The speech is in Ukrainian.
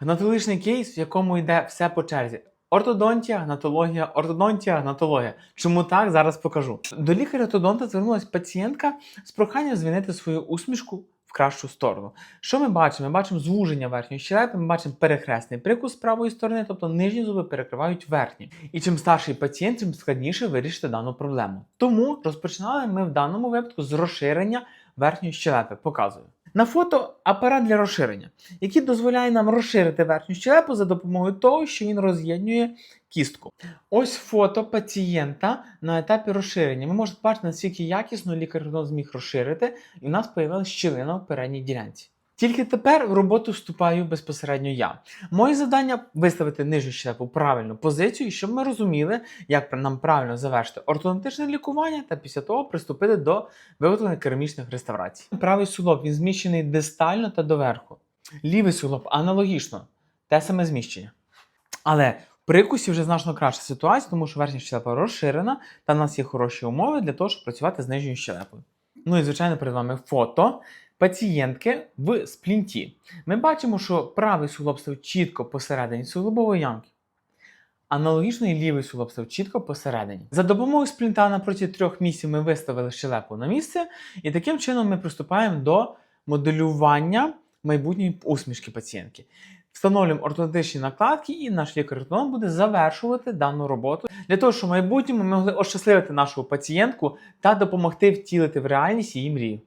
Гнатологічний кейс, в якому йде все по черзі. Ортодонтія, гнатологія, ортодонтія, гнатологія. Чому так? Зараз покажу. До лікаря-ортодонта звернулася пацієнтка з проханням змінити свою усмішку в кращу сторону. Що ми бачимо? Ми бачимо звуження верхньої щелепи, ми бачимо перехресний прикус з правої сторони, тобто нижні зуби перекривають верхні. І чим старший пацієнт, тим складніше вирішити дану проблему. Тому розпочинали ми в даному випадку з розширення верхньої щелепи. Показую. На фото апарат для розширення, який дозволяє нам розширити верхню щелепу за допомогою того, що він роз'єднує кістку. Ось фото пацієнта на етапі розширення. Ми можете бачити, наскільки якісно лікар зміг розширити, і в нас з'явилася щілина в передній ділянці. Тільки тепер в роботу вступаю безпосередньо я. Моє завдання виставити нижню щелепу правильну позицію, щоб ми розуміли, як нам правильно завершити ортодонтичне лікування та після того приступити до виготовлення керамічних реставрацій. Правий суглоб він зміщений дистально та доверху. Лівий суглоб аналогічно, те саме зміщення. Але в прикусі вже значно краща ситуація, тому що верхня щелепа розширена, та в нас є хороші умови для того, щоб працювати з нижньою щелепою. Ну і звичайно, перед вами фото пацієнтки в сплінті. Ми бачимо, що правий суглоб став чітко посередині суглобової ямки. Аналогічно і лівий суглоб став чітко посередині. За допомогою сплінта на протязі трьох місяців ми виставили щелепу на місце, і таким чином ми приступаємо до моделювання майбутньої усмішки пацієнтки. Встановлюємо ортодонтичні накладки, і наш лікар-ортодонт буде завершувати дану роботу для того, щоб в майбутньому ми могли ощасливити нашу пацієнтку та допомогти втілити в реальність її мрію.